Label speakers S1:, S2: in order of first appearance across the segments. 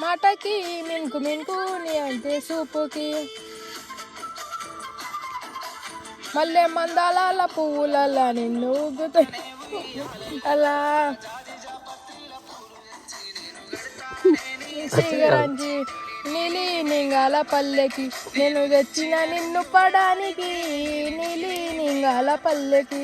S1: మాటకి మింకు మిన్కు నీ అంటే సూపుకి మల్లె మందాల పువ్వులలా నిన్ను ఊగుతూ. అలా. శ్రీగరంజి నీలి నింగాల పల్లెకి నేను తెచ్చిన నిన్ను పడానికి. నీలి నింగాల పల్లెకి.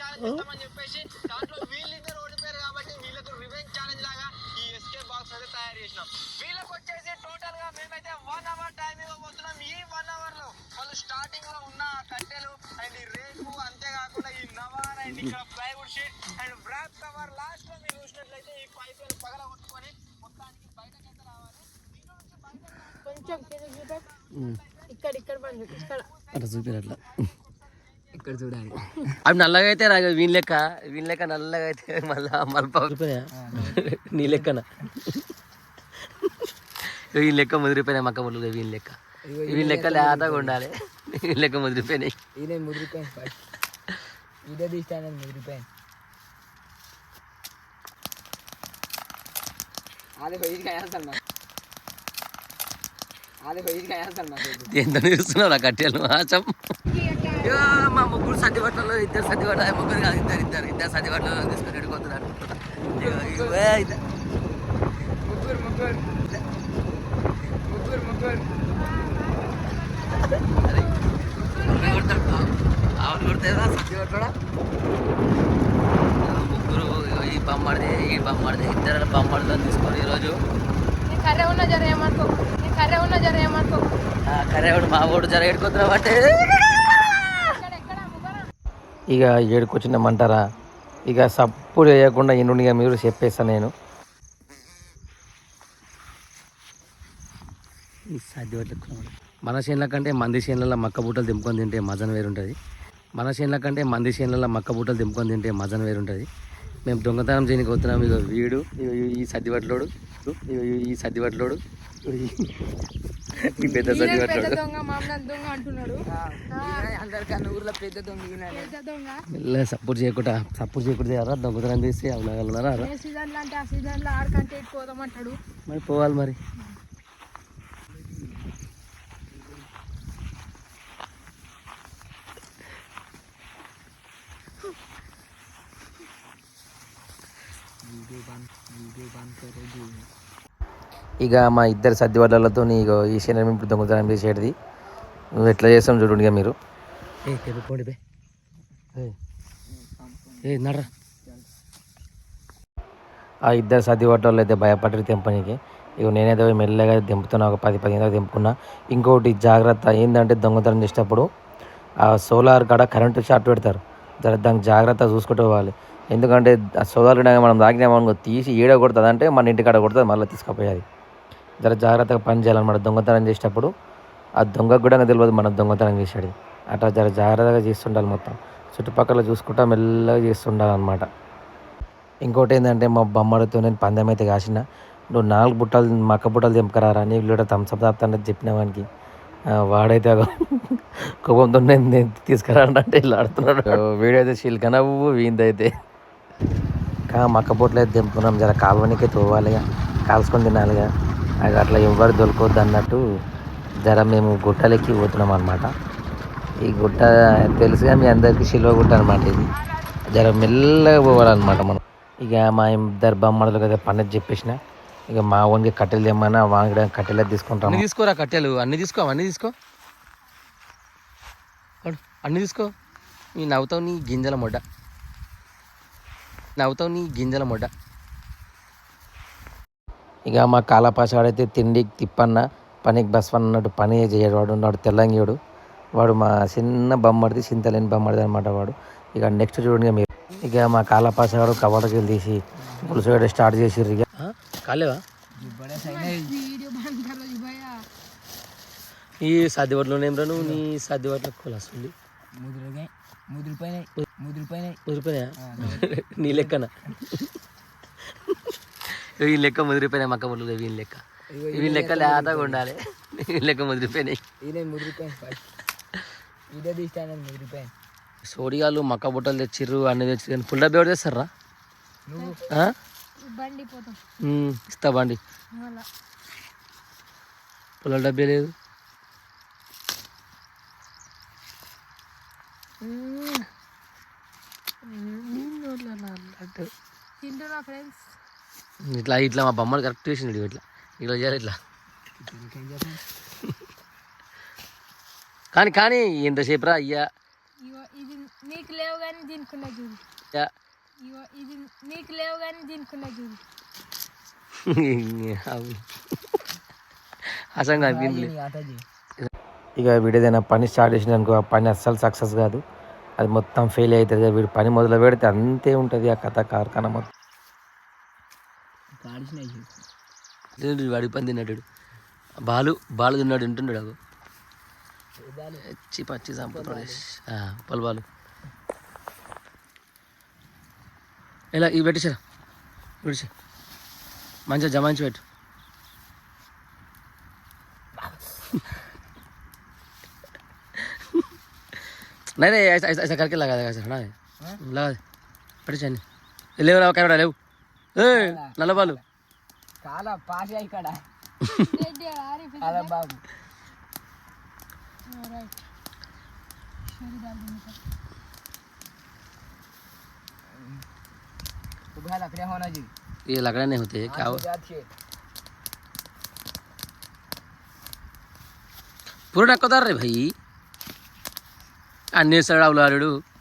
S2: ఛాలెంజ్ ఇస్తామని చెప్పేసి దాంట్లో వీళ్ళిద్దరు ఓడిపోయారు కాబట్టి వీళ్ళకు రివెంజ్ ఛాలెంజ్ లాగా ఈ ఎస్కే బాక్స్ అయితే తయారు చేసినాం. వీళ్ళకి వచ్చేసి టోటల్గా మేమైతే వన్ అవర్ టైం ఇవ్వబోతున్నాం. ఈ వన్ అవర్లో వాళ్ళు స్టార్టింగ్లో ఉన్న ఆ కట్టెలు అండ్ ఈ రేకు అంతేకాకుండా ఈ నవార్ అండ్ ఇక్కడ plywood sheet and wrap cover లాస్ట్లో మీరు చూసినట్లయితే ఈ పైప్ పగల కొట్టుకొని మొత్తానికి బయటకైతే రావాలి.
S1: కొంచెం. ఇక్కడ ఇక్కడ ఇక్కడ.
S3: అట్లా చూపిరు అట్లా
S4: ఇక్కడ చూడాలి.
S3: అవి నల్లగా అయితే రాదు వీని లెక్క వీని లెక్క నల్లగా అయితే మళ్ళా ముదిరిపోయా నీ లెక్కన? వీని లెక్క ముదిరిపోయినాయి మక్క ముళ్ళు వీని లెక్క. వీని లెక్క లేతగా ఉండాలి. వీని లెక్క ముదిరిపోయినాయి.
S4: ఇదే ముదిరిపోయింది ఫస్ట్ ఇదే తీస్తాను కాయాల్సన్నా
S3: ఎంత చూస్తున్నావు నా కట్టెలు? ఆచం మా ముగ్గురు సర్ది బట్టలు ఇద్దరు సర్ది బట్టలు ముగ్గురు కాదు ఇద్దరు ఇద్దరు ఇద్దరు సర్ది బట్టలు తీసుకొని ఎడుకోతున్నారు
S4: ముగ్గురు ముగ్గురు. ముగ్గురు
S3: పట్టడా ముగ్గురు ఈ బొమ్మడిది ఈ బొమ్మడిది ఇద్దరు బొమ్మడితో తీసుకొని ఈరోజు.
S1: కర్రె ఉన్న జర ఏమనుకో కర్రె ఉన్న జర ఏమనుకో.
S3: మా వాడు జర అంటే
S1: ముగ్గురా
S3: ఇక ఏడుకొచ్చినామంటారా ఇక సప్పుడు వేయకుండా ఇండుగా మీరు చెప్పేస్తాను నేను. మన చేనుల కంటే మంది చేనులలో మక్క బూటలు దింపుకొని తింటే మజన్ వేరుంటుంది. మన చేనుల కంటే మంది చేనులలో మక్క బూటలు దింపుకొని తింటే మజన్ వేరుంటుంది. మేము దొంగతనం చేయడానికి వస్తున్నాం ఇక వీడు ఈ సర్దివట్లోడు ఈ సర్దివట్లోడు ఈ పెద్ద
S1: దొంగ మామూలు దొంగ అంటున్నాడు.
S4: అందరికన్నా ఊర్లో పెద్ద దొంగ
S1: దొంగ.
S3: సపోర్ట్ చేయకుండా సపోర్ట్ చేయకుండా చేయాలా దొంగతనం చేసి అవునగలరా
S1: ఏ సీజన్లో అంటే ఆ సీజన్లో ఆడకంటే ఇటు పోదామంటాడు
S3: మరి పోవాలి మరి. ఇక మా ఇద్దరు సర్ది వడ్లతో ఇక ఈ శని ఇప్పుడు దొంగతనం చేసేది నువ్వు ఎట్లా చేస్తాం చూడండి ఇక మీరు. ఆ ఇద్దరు సర్ది వడ్డోళ్ళు అయితే భయపడ్డారు తెంపనికి. ఇక నేనైతే మెల్లగా దింపుతున్నా ఒక పది పదిహేను దాకా దింపుకున్నా ఇంకోటి జాగ్రత్త ఏంటంటే దొంగతనం చేసేటప్పుడు ఆ సోలార్ కాడ కరెంటు షార్ట్ పెడతారు. దానికి జాగ్రత్త చూసుకుంటూ పోవాలి. ఎందుకంటే ఆ సోలార్ కాడ మనం తాగినామనుకో తీసి ఈడ కొడుతుంది అంటే మన ఇంటికాడ కొడుతుంది మళ్ళీ తీసుకుపోయేది. జర జాగ్రత్తగా పని చేయాలన్నమాట దొంగతనం చేసేటప్పుడు ఆ దొంగకు కూడా తెలియదు మనం దొంగతనం చేసేది అట్లా జర జాగ్రత్తగా చేస్తుండాలి మొత్తం. చుట్టుపక్కల చూసుకుంటా మెల్లగా చేస్తుండాలన్నమాట. ఇంకోటి ఏంటంటే మా బొమ్మడితో నేను పందెం అయితే కాసిన నువ్వు నాలుగు బుట్టలు మక్క బుట్టలు తెంపకరారా నీకు కూడా థమ్స్అప్ తాపుతానని చెప్పిన వానికి. వాడైతే కోపంతో నేను నేను తీసుకురా అంటే ఇలా ఆడుతున్నాడు. వీడియో అయితే చిల్క నవ్వు వీందైతే కా మక్క బుట్టలు అయితే తెంపుకున్నాం జర కాలువనికి తోవాలిగా కాల్చుకొని తినాలిగా. అది అట్లా ఎవరు దొరకవద్దు అన్నట్టు జర మేము గుట్టలెక్కి పోతున్నాం అనమాట ఈ గుట్ట తెలుసుగా మీ అందరికీ శిల్వ గుట్ట అనమాట ఇది. జర మెల్లగా పోవాలన్నమాట మనం. ఇక మా ఇద్దరు బొమ్మడలు కదా పన్నది చెప్పేసిన. ఇక మా ఓన్కి కట్టెలు తెమ్మన్నా వాంగడ కట్టెలే తీసుకుంటాం అన్ని తీసుకోరా కట్టెలు? అన్ని తీసుకో అన్ని తీసుకో. అన్నీ అన్ని తీసుకో. నీ నవ్వుతావు నీ గింజల మొడ్డ. నవ్వుతావు నీ గింజల మొడ్డ. ఇక మా కాలపాసాడైతే తిండికి తిప్పన్న పనికి బస్వన్న అన్నట్టు పని చేయడు వాడు. వాడు తెల్లంగివాడు. వాడు మా చిన్న బొమ్మడిది చింతలేని బొమ్మడిది అనమాట వాడు. ఇక నెక్స్ట్ చూడండి మీరు. ఇక మా కాలపాసాడు కవర్కి తీసి పులుసు వేయడం స్టార్ట్ చేసిర్రు ఇక. కాలేవా? ఈ సర్దివట్లో ఏం నువ్వు? నీ సర్దివట్ల కొలస్తుంది
S4: ముదిరిపోయి ముదిరిపోయినాయి. ముదిరిపోయినాయి.
S3: ముదిరిపోయా నీ లెక్కన. ఈ లెక్క ముదిరిపోయినాయి మక్క ముళ్ళు వీని లెక్క వీని లెక్క లేతగా ఉండాలి. వీని లెక్క ముదిరిపోయినాయి.
S5: సోడియాలు మక్క బుట్టలు తెచ్చిర్రు అన్ని తెచ్చి ఫుల్ డబ్బు ఎవరు తెస్తారా?
S4: నువ్వు.
S1: బండి పోతాం.
S5: ఇస్తా బండి. పుల్ల డబ్బే లేదు.
S1: తింటున్నా ఫ్రెండ్స్
S5: ఇట్లా ఇట్లా మా బొమ్మలు కరెక్ట్ వేసిండు ఇట్లా. ఇట్లా చేయాలి ఇట్లా. కానీ కానీ ఎంతసేపు రా అయ్యా
S1: నీకు లేవు కానీ దీనికున్నా చూడు.
S5: అయ్యా.
S1: ఇగో ఇది నీకు లేవు కానీ దీనికున్నా చూడు.
S5: అవి. అసలు అనిపించలే
S4: నీ ఆటది
S5: ఇక వీడు ఏదైనా పని స్టార్ట్ చేసిన అనుకో ఆ పని అస్సలు సక్సెస్ కాదు. అది మొత్తం ఫెయిల్ అవుతుంది వీడు పని మొదలు పెడితే అంతే ఉంటుంది ఆ కథ కార్ఖానా మొత్తం.
S4: కాడిసిన
S5: తిన్నాడు వాడి పని తిన్నాడు బాలు బాలు తిన్నాడు తింటున్నాడు అగో వచ్చి పచ్చి చంపుతున్నాడు పలు బాలు ఇలా ఇవి పెట్టేసారా విడిచి మంచిగా జమాయించి పెట్టు नहीं नहीं ऐसा ऐसा ऐसा करके लगा देगा ऐसा ना लगा दे पड़े चैनी లేవు రావు కెమెరా లేవు ఏ నల్లబాలు
S4: చాలా పాష ఇక్కడ
S1: రెడ్డి ఆరిఫ్
S4: అలా బాబు
S1: రైట్ షరీ దాల్ దినుకా
S4: तुम्हाला लकड्या होना जी
S5: ये लकड़ा नहीं होते क्या हो पूरा नक्कोदार रे भाई అన్ని సడావులాడు
S1: मुस्लिम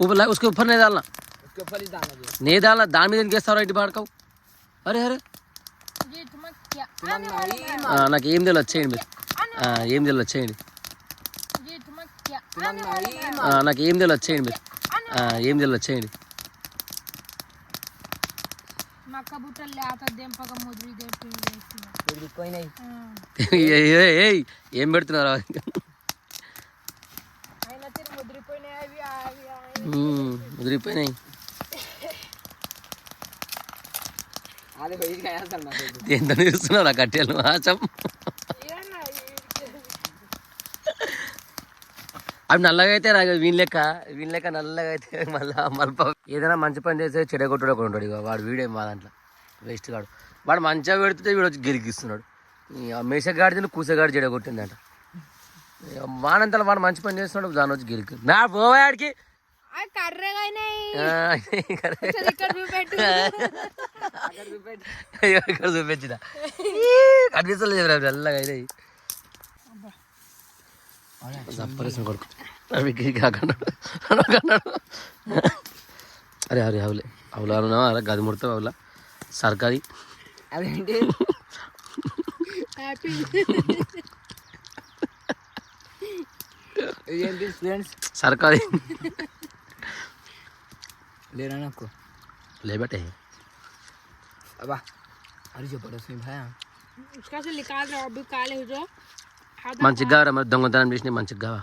S5: ऊपर ला- उसके ऊपर नहीं डालना
S4: उसके ऊपर ही डालना जी
S5: नहीं डालना दान में दिन गेस्ट ఇంటి పాడుకోవు అరే అరే
S1: ये तुम्हें क्या
S5: ఆ, నాకు ఏం తెలియదు వచ్చేయండి మీరు ఆ, ఏం తెలియదు వచ్చేయండి
S1: ये तुम्हें क्या
S5: ఆ, నాకు ఏం తెలియదు వచ్చేయండి మీరు ఆ, ఏం తెలియదు వచ్చేయండి
S1: మక్క బుట్టలు ముదిరిపోయినాయి.
S5: ఎంత నిలుస్తున్నాడు ఆ కట్టెలు? ఆచం అవి నల్లగా అయితే నాకు వీని లెక్క. వీని లెక్క నల్లగా అయితే మళ్ళా మల్ప ఏదైనా మంచి పని చేస్తే చెడగొట్టడం కూడా ఉంటాడు ఇక వాడు వీడే మా దాంట్లో. వేస్ట్ కాడు వాడు మంచిగా పెడితే వీడు వచ్చి గెలిగిస్తున్నాడు తిని కూసగాడి చెడగొట్టిందంట వానంతా వాడు మంచి పని చేస్తున్నాడు దాని వచ్చి గెలికి నా పోవాడికి
S1: ఇక్కడ
S5: చూపించిన కనిపిస్తలేదు నల్లగా అయినాయి జప్పరేసిన కొడుకు. అవి కాకుండా అన్నాడు అరే అరే అవులే. అవులా అన్నా అరే గది ముడతావు అవులా? సర్కారీ.
S4: అదేంటి?
S5: సర్కారీ.
S4: लेना ना आपको
S5: లేబట్టే
S4: अब अरे जो पड़ोस में भाई
S1: उसका से निकाल रहा हूँ अभी काले हो जाओ हाथ
S5: మంచిగా కావరా మరి దొంగతనం చేసిన మంచిగా కావా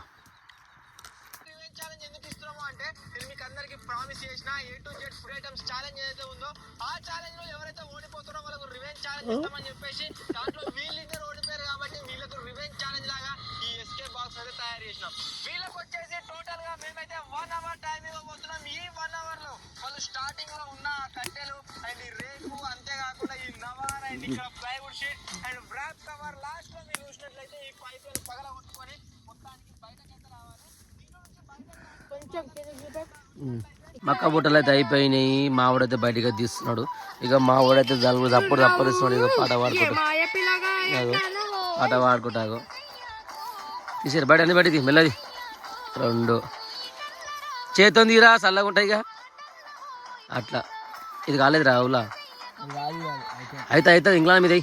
S2: రివెంజ్ ఛాలెంజ్ ఎందుకు ఇస్తున్నాము అంటే నేను మీకు అందరికి ప్రామిస్ చేసిన A to Z food items challenge ఏదైతే ఉందో ఆ ఛాలెంజ్ లో ఎవరైతే ఓడిపోతారో వాళ్ళకు రివెంజ్ ఛాలెంజ్ ఇస్తామని చెప్పేసి దాంట్లో వీళ్ళిద్దరు ఓడిపోయారు కాబట్టి వీళ్ళకు రివెంజ్ ఛాలెంజ్ లాగా ఈ ఎస్కే బాక్స్ అయితే తయారు చేసినాం వీళ్ళకి వచ్చేసి టోటల్
S5: మక్క బుట్టలు అయితే అయిపోయినాయి. మావాడైతే బయటగా తీస్తున్నాడు. ఇక మావాడైతే జలుబు తప్పుడు తప్పదిస్తున్నాడు ఇక పాట పాడుకుంటూ.
S1: మాయ పిల్లగా
S5: అగో పాట పాడుకుంటాగో తీసారు బయట అన్ని బయటది మెల్లది. రెండు. చేతో తీరా చల్లగా ఉంటాయి ఇక. అట్లా. ఇది కాలేదు రావులా
S4: అయితే
S5: అయితే అవుతుంది ఇంగ్లాండ్ మీద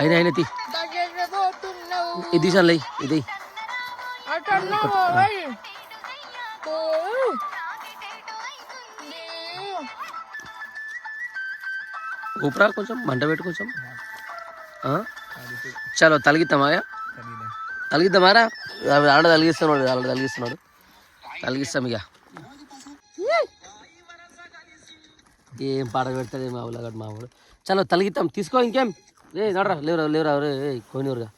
S5: అయినా అయినా తీ. ఇది తీసాను ఇది. ఊపిరా కొంచెం మంట పెట్టు కొంచెం. చలో తలిగిద్దామా
S4: ఖరీదా
S5: తలిగిద్దామారా ఆడ తలిగిస్తున్నాడు ఆడ తలిగిస్తున్నాడు. తలిగిస్తాం ఇక. ఏం పాట పెడతాడు మా ఊళ్ళో మా ఊరు చలో తలిగిద్దాం తీసుకో ఇంకేం. ఏ నడరా లేవురా లేవురా రే కోనివరుగా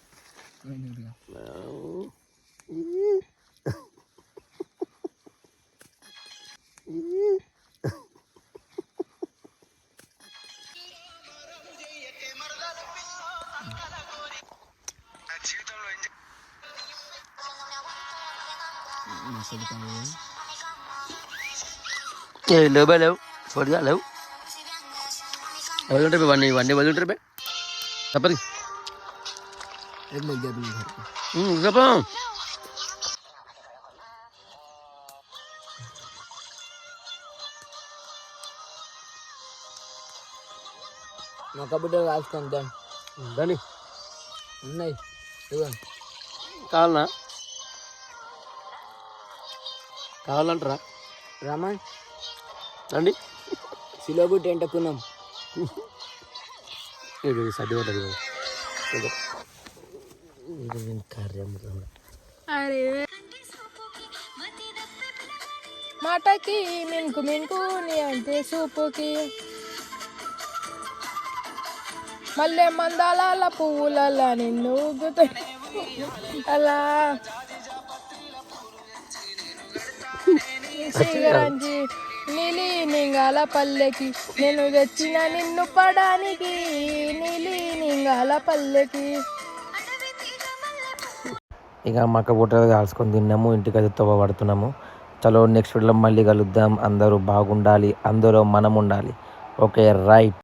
S5: లేవు బే లేవు చూడగా లేవు వదిలింటారు బే వన్నీ వన్నీ వదిలింటారు బే తప్పది
S4: એટલે લઈ જાય પેલું
S5: હમ
S4: ગપા કબૂતર રાજસ્થાન ધન
S5: ધની
S4: નહીં ఇవ్వండి
S5: కావాలనా? కావాలంటారా?
S4: రమణ్
S5: అండి
S4: సిలోబుట్ ఏంటకున్నాం
S5: ఇది సర్టిఫికెట్
S1: అరే. మాటకి మిన్కు మిన్కు నీ అంటే సూపుకి. మల్లె మందాల పువ్వులలా నిన్ను ఊగుతా అలా. శ్రీగరంజి నీలి నింగాల పల్లెకి నేను తెచ్చిన నిన్ను పడానికి. నీలి నింగాల పల్లెకి.
S5: ఇక మక్క బుట్టలు కాల్చుకొని తిన్నాము ఇంటికి అయితే తవ్వ పడుతున్నాము. చలో నెక్స్ట్ వీడియోలో మళ్ళీ కలుద్దాం. అందరూ బాగుండాలి అందరూ మనం ఉండాలి. Okay right.